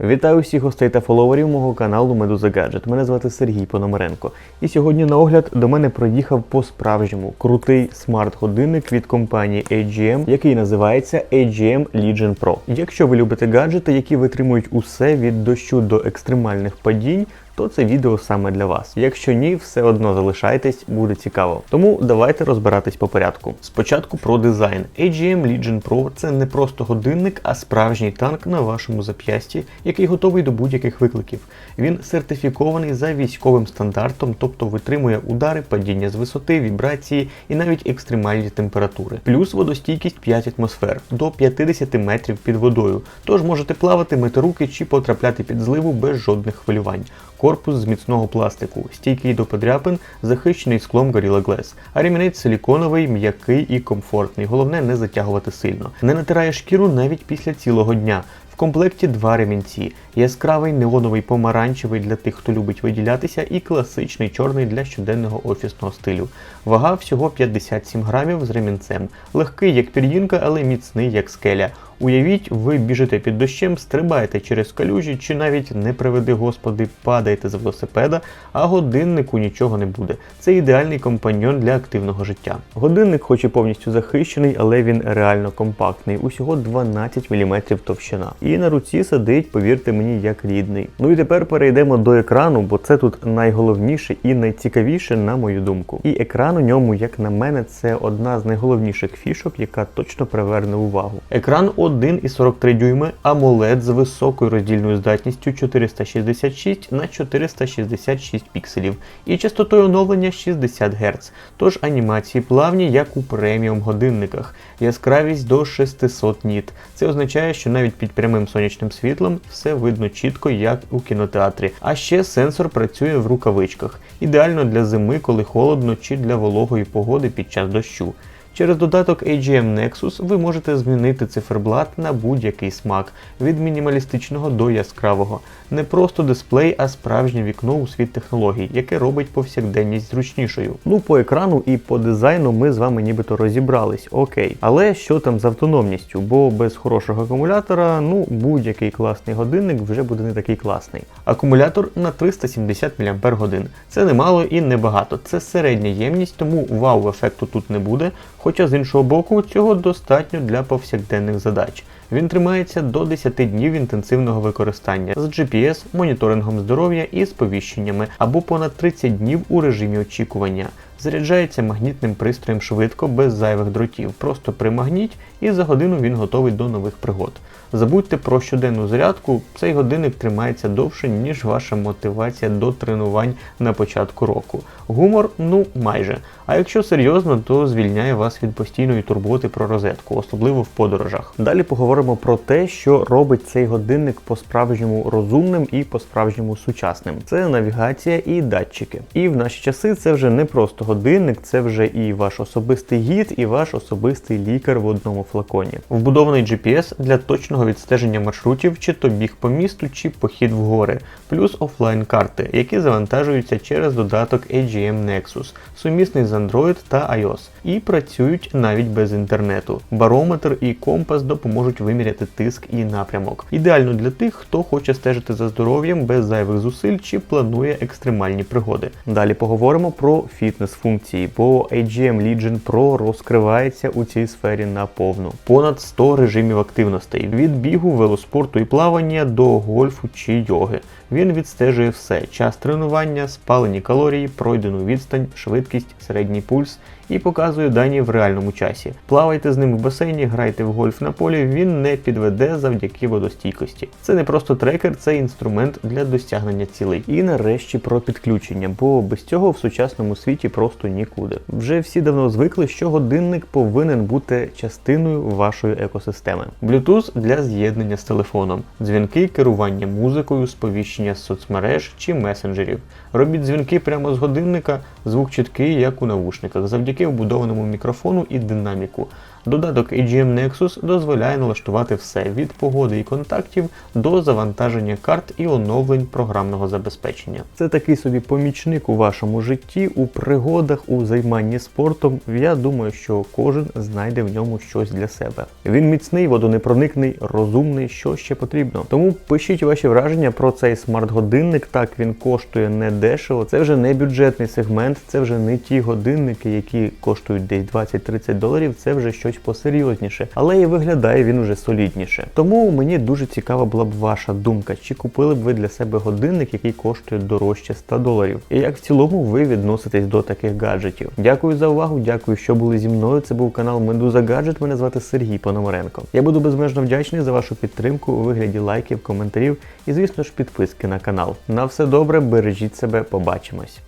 Вітаю всіх гостей та фоловерів мого каналу Медуза Гаджет. Мене звати Сергій Пономаренко. І сьогодні на огляд до мене проїхав по-справжньому крутий смарт-годинник від компанії AGM, який називається AGM Legion Pro. Якщо ви любите гаджети, які витримують усе від дощу до екстремальних падінь, то це відео саме для вас. Якщо ні, все одно залишайтесь, буде цікаво. Тому давайте розбиратись по порядку. Спочатку про дизайн. AGM Legion Pro це не просто годинник, а справжній танк на вашому зап'ясті, який готовий до будь-яких викликів. Він сертифікований за військовим стандартом, тобто витримує удари, падіння з висоти, вібрації і навіть екстремальні температури. Плюс водостійкість 5 атмосфер до 50 метрів під водою. Тож можете плавати, мити руки чи потрапляти під зливу без жодних хвилювань. Корпус з міцного пластику, стійкий до подряпин, захищений склом Gorilla Glass. А ремінець силіконовий, м'який і комфортний. Головне не затягувати сильно. Не натирає шкіру навіть після цілого дня. В комплекті два ремінці: яскравий неоновий помаранчевий для тих, хто любить виділятися, і класичний чорний для щоденного офісного стилю. Вага всього 57 грамів з ремінцем. Легкий як пір'їнка, але міцний як скеля. Уявіть, ви біжите під дощем, стрибаєте через калюжі, чи навіть не приведи господи, падаєте з велосипеда, а годиннику нічого не буде. Це ідеальний компаньон для активного життя. Годинник, хоч і повністю захищений, але він реально компактний, усього 12 мм товщина. І на руці сидить, повірте мені, як рідний. Ну і тепер перейдемо до екрану, бо це тут найголовніше і найцікавіше, на мою думку. І екран у ньому, як на мене, це одна з найголовніших фішок, яка точно приверне увагу. Екран 1,43 дюйми AMOLED з високою роздільною здатністю 466 на 466 пікселів і частотою оновлення 60 Гц. Тож анімації плавні, як у преміум годинниках, яскравість до 600 ніт. Це означає, що навіть під прямим сонячним світлом все видно чітко, як у кінотеатрі. А ще сенсор працює в рукавичках, ідеально для зими, коли холодно, чи для вологої погоди під час дощу. Через додаток AGM Nexus ви можете змінити циферблат на будь-який смак, від мінімалістичного до яскравого. Не просто дисплей, а справжнє вікно у світ технологій, яке робить повсякденність зручнішою. Ну, по екрану і по дизайну ми з вами нібито розібрались, окей. Але що там з автономністю? Бо без хорошого акумулятора, ну, будь-який класний годинник вже буде не такий класний. Акумулятор на 370 мАч. Це немало і небагато. Це середня ємність, тому вау-ефекту тут не буде. Хоча з іншого боку, цього достатньо для повсякденних задач. Він тримається до 10 днів інтенсивного використання з GPS, моніторингом здоров'я і сповіщеннями, або понад 30 днів у режимі очікування. Заряджається магнітним пристроєм швидко, без зайвих дротів. Просто примагніть і за годину він готовий до нових пригод. Забудьте про щоденну зарядку, цей годинник тримається довше, ніж ваша мотивація до тренувань на початку року. Гумор, ну майже. А якщо серйозно, то звільняє вас від постійної турботи про розетку, особливо в подорожах. Далі поговоримо про те, що робить цей годинник по-справжньому розумним і по-справжньому сучасним. Це навігація і датчики. І в наші часи це вже не просто годинник, це вже і ваш особистий гід, і ваш особистий лікар в одному флаконі. Вбудований GPS для точного відстеження маршрутів, чи то біг по місту, чи похід в гори, плюс офлайн карти, які завантажуються через додаток AGM Nexus, сумісний з Android та iOS, і працюють навіть без інтернету. Барометр і компас допоможуть виміряти тиск і напрямок. Ідеально для тих, хто хоче стежити за здоров'ям без зайвих зусиль чи планує екстремальні пригоди. Далі поговоримо про фітнес-функції, бо AGM Legion Pro розкривається у цій сфері наповну. Понад 100 режимів активностей від бігу, велоспорту і плавання до гольфу чи йоги. Він відстежує все: час тренування, спалені калорії, пройдену відстань, швидкість, середній пульс і показує дані в реальному часі. Плавайте з ним в басейні, грайте в гольф на полі, він не підведе завдяки водостійкості. Це не просто трекер, це інструмент для досягнення цілей. І нарешті про підключення, бо без цього в сучасному світі просто нікуди. Вже всі давно звикли, що годинник повинен бути частиною вашої екосистеми. Bluetooth для з'єднання з телефоном, дзвінки, керування музикою, сповіщення з соцмереж чи месенджерів. Робіть дзвінки прямо з годинника, звук чіткий, як у навушниках, завдяки вбудованому мікрофону і динаміку. Додаток AGM Nexus дозволяє налаштувати все від погоди і контактів до завантаження карт і оновлень програмного забезпечення. Це такий собі помічник у вашому житті, у пригодах, у займанні спортом. Я думаю, що кожен знайде в ньому щось для себе. Він міцний, водонепроникний, розумний, що ще потрібно. Тому пишіть ваші враження про цей смарт-годинник. Так він коштує не дешево. Це вже не бюджетний сегмент, це вже не ті годинники, які коштують десь 20-30 доларів. Це вже щось посерйозніше, але і виглядає він уже солідніше. Тому мені дуже цікава була б ваша думка, чи купили б ви для себе годинник, який коштує дорожче 100 доларів, і як в цілому ви відноситесь до таких гаджетів. Дякую за увагу, дякую, що були зі мною. Це був канал Медуза Гаджет. Мене звати Сергій Пономаренко. Я буду безмежно вдячний за вашу підтримку у вигляді лайків, коментарів і, звісно ж, підписки на канал. На все добре, бережіть себе, побачимось.